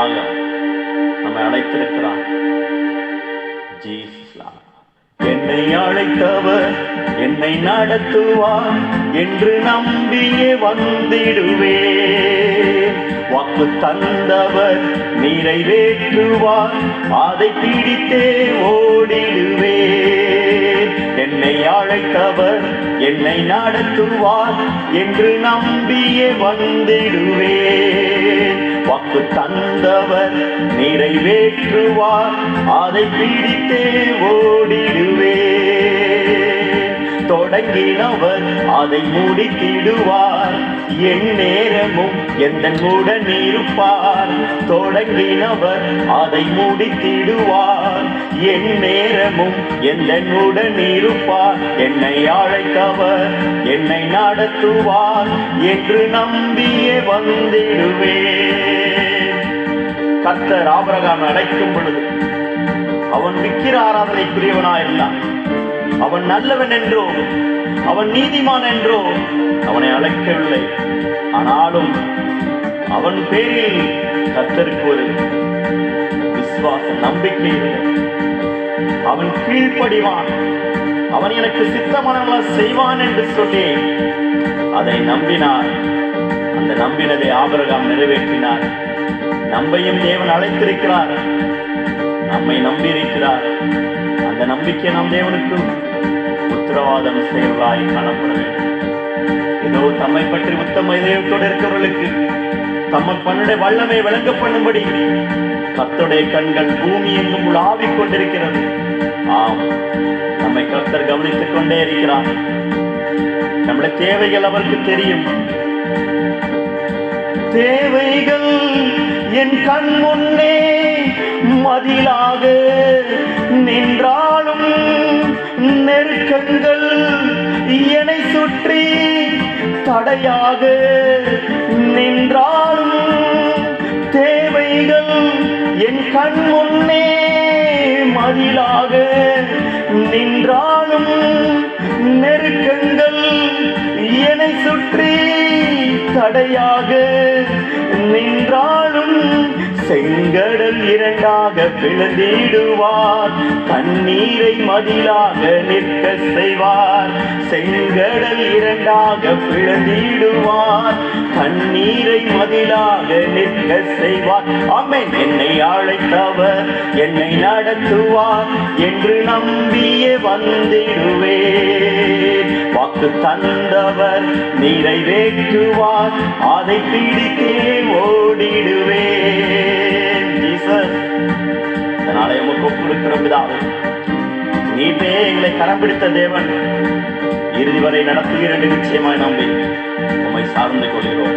பிள்ளைகளாக நம்மை அழைத்திருக்கிறார். ஜீசஸ் என்னை அழைத்தவர் என்னை நடத்துவார் என்று நம்பியே வந்திடுவே வாக்கு தந்தவர் நிறைவேற்றுவார் அதை பிடித்தே ஓடிடுவேன். என்னை அழைத்தவர் என்னை நடத்துவார் என்று நம்பியே வந்திடுவேன். வாக்கு தந்தவர் நிறைவேற்றுவார். அதை பிடித்தே ஓடிடுவேன் தொடங்கினவர் அதை முடித்திடுவார். என் நேரமும் எந்த உடன் இருப்பார். தொடங்கினவர் அதை முடித்திடுவார். என் நேரமும் எந்த உடன் இருப்பார். என்னை அழைத்தவர் என்னை நடத்துவார். என்று நம்பியே வந்திடுவேன். கத்தர் ஆபரகான் அழைக்கும் பொழுது அவன் விக்கிர ஆராதனைக்குரியவனாயிருந்தான் அவன் நல்லவன் என்றோ அவன் நீதிமான் என்றோ அவனை அழைக்கவில்லை. ஆனாலும் அவன் பேரில் கத்தருக்கு ஒரு விசுவாச நம்பிக்கை அவன் கீழ்ப்படிவான். அவன் எனக்கு சித்தமானவெல்லாம் செய்வான் என்று சொல்லி அதை நம்பினார். அந்த நம்பினதை ஆபிரகாம் நிறைவேற்றினார். நம்மையும் தேவன் அழைத்திருக்கிறார். நம்மை நம்பியிருக்கிறார். அந்த நம்பிக்கை நம் தேவனுக்கு உத்தரவாதம் செய்வதாய் காணப்பட வேண்டும். ஏதோ தம்மை பற்றி உத்தம இதயத்தோடு இருக்கிறவர்களுக்கு தம்ம பண்ணுடைய வல்லமை விளங்க பண்ணும்படி கர்த்தருடைய கண்கள் பூமி எங்கும் உலாவிக் கொண்டிருக்கிறது ஆம் நம்மை கர்த்தர் கவனித்துக் கொண்டே இருக்கிறார். நம்முடைய தேவைகள் அவருக்கு தெரியும். தேவைகள் என் கண் முன்னே மதிலாக நின்றாலும் நெருக்கங்கள் என்னை சுற்றி தடையாக நின்றாலும் தேவைகள் என் கண் முன்னே மதிலாக நின்றாலும் நெருக்கங்கள் என்னை சுற்றி தடையாக நின்றாலும் செங்கடல் இரண்டாக பிளந்திடுவார். தண்ணீரை மதிலாக நிற்க செய்வார். செங்கடல் இரண்டாக பிளந்திடுவார். தண்ணீரை மதிலாக நிற்க செய்வார். ஆமென் என்னை அழைத்தவர் என்னை நடத்துவார். என்று நம்பியே வந்திடுவேன். வாக்கு தந்தவர் நிறைவேற்றுவார். அதை பிடித்தே ஓடிடுவேன். கொடுக்கிறோம் பிதாவே நீட்டே எங்களை கரம் பிடித்த தேவன். இறுதி வரை நடத்துகிற நிச்சயமாய் நம்பி நம்மை சார்ந்து கொள்கிறோம்.